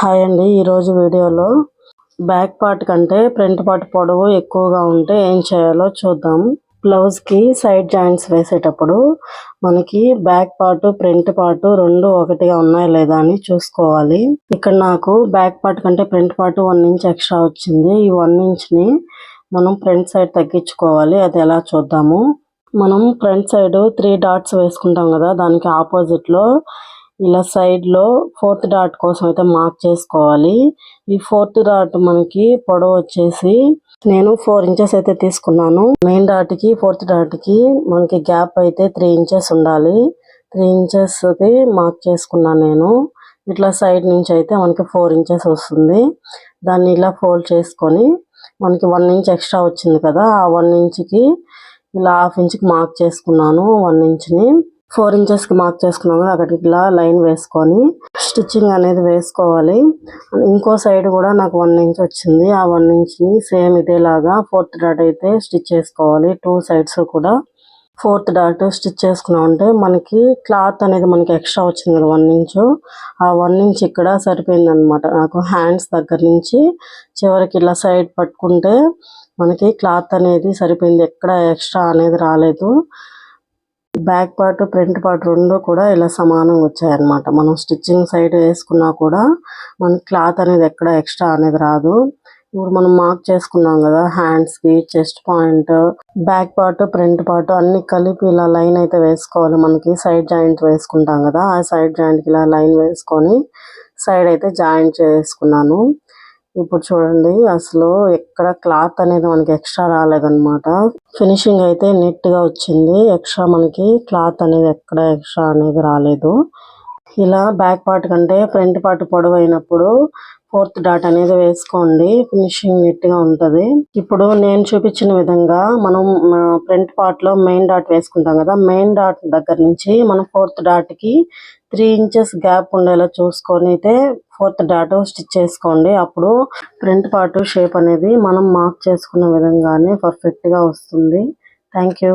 Hi అండి. ఈరోజు వీడియోలో బ్యాక్ పార్ట్ కంటే ఫ్రంట్ పార్ట్ పొడవు ఎక్కువగా ఉంటే ఏం చేయాలో చూద్దాం. బ్లౌజ్కి సైడ్ జాయింట్స్ వేసేటప్పుడు మనకి బ్యాక్ పార్ట్ ఫ్రంట్ పార్ట్ రెండు ఒకటిగా ఉన్నాయా లేదా అని చూసుకోవాలి. ఇక్కడ నాకు బ్యాక్ పార్ట్ కంటే front part one inch extra వచ్చింది. ఈ వన్ ఇంచ్ని మనం ఫ్రంట్ సైడ్ తగ్గించుకోవాలి. అది ఎలా చూద్దాము? మనం ఫ్రంట్ సైడ్ త్రీ డాట్స్ వేసుకుంటాం కదా దానికి ఆపోజిట్లో ఇలా సైడ్లో ఫోర్త్ డాట్ కోసం అయితే మార్క్ చేసుకోవాలి. ఈ ఫోర్త్ డాట్ మనకి పొడవు వచ్చేసి నేను ఫోర్ ఇంచెస్ అయితే తీసుకున్నాను. మెయిన్ డాట్కి ఫోర్త్ డాట్కి మనకి గ్యాప్ అయితే త్రీ ఇంచెస్ ఉండాలి. త్రీ ఇంచెస్కి మార్క్ చేసుకున్నాను నేను. ఇట్లా సైడ్ నుంచి అయితే మనకి ఫోర్ ఇంచెస్ వస్తుంది. దాన్ని ఇలా ఫోల్డ్ చేసుకొని మనకి వన్ ఇంచ్ ఎక్స్ట్రా వచ్చింది కదా ఆ వన్ ఇంచ్కి ఇలా హాఫ్ ఇంచ్కి మార్క్ చేసుకున్నాను వన్ ఇంచ్ని ఫోర్ ఇంచెస్కి మార్క్ చేసుకున్నాము అక్కడికి ఇలా లైన్ వేసుకొని స్టిచ్చింగ్ అనేది వేసుకోవాలి. ఇంకో సైడ్ కూడా నాకు వన్ ఇంచ్ వచ్చింది. ఆ వన్ ఇంచ్ని సేమ్ ఇదేలాగా ఫోర్త్ డాట్ అయితే స్టిచ్ చేసుకోవాలి. టూ సైడ్స్ కూడా ఫోర్త్ డాట్ స్టిచ్ చేసుకున్నామంటే మనకి క్లాత్ అనేది మనకి ఎక్స్ట్రా వచ్చింది కదా వన్ ఇంచ్. ఆ వన్ ఇంచ్ ఇక్కడ సరిపోయింది అనమాట నాకు హ్యాండ్స్ దగ్గర నుంచి చివరికి ఇలా సైడ్ పట్టుకుంటే మనకి క్లాత్ అనేది సరిపోయింది. ఎక్కడ ఎక్స్ట్రా అనేది రాలేదు. బ్యాక్ పార్ట్ ఫ్రంట్ పార్ట్ రెండు కూడా ఇలా సమానంగా వచ్చాయన్నమాట. మనం స్టిచ్చింగ్ సైడ్ వేసుకున్నా కూడా మన క్లాత్ అనేది ఎక్కడ ఎక్స్ట్రా అనేది రాదు. ఇప్పుడు మనం మార్క్ చేసుకున్నాం కదా హ్యాండ్స్కి chest point back part front part అన్ని కలిపి ఇలా లైన్ అయితే వేసుకోవాలి. మనకి సైడ్ జాయింట్ వేసుకుంటాం కదా ఆ సైడ్ జాయింట్కి ఇలా లైన్ వేసుకొని సైడ్ అయితే జాయింట్ చేసుకున్నాను. ఇప్పుడు చూడండి అసలు ఎక్కడ క్లాత్ అనేది మనకి ఎక్స్ట్రా రాలేదన్నమాట. ఫినిషింగ్ అయితే నీట్గా వచ్చింది. ఎక్స్ట్రా మనకి క్లాత్ అనేది ఎక్కడ ఎక్స్ట్రా అనేది రాలేదు. ఇలా బ్యాక్ పార్ట్ కంటే ఫ్రంట్ పార్ట్ పొడవు అయినప్పుడు ఫోర్త్ డాట్ అనేది వేసుకోండి. ఫినిషింగ్ నీట్గా గా ఉంటది. ఇప్పుడు నేను చూపించిన విధంగా మనం ఫ్రంట్ పార్ట్లో మెయిన్ డాట్ వేసుకుంటాం కదా. మెయిన్ డాట్ దగ్గర నుంచి మనం ఫోర్త్ డాట్కి త్రీ ఇంచెస్ గ్యాప్ ఉండేలా చూసుకొని అయితే ఫోర్త్ డాట్ స్టిచ్ చేసుకోండి. అప్పుడు ఫ్రంట్ పార్ట్ షేప్ అనేది మనం మార్క్ చేసుకున్న విధంగానే పర్ఫెక్ట్గా వస్తుంది. Thank you.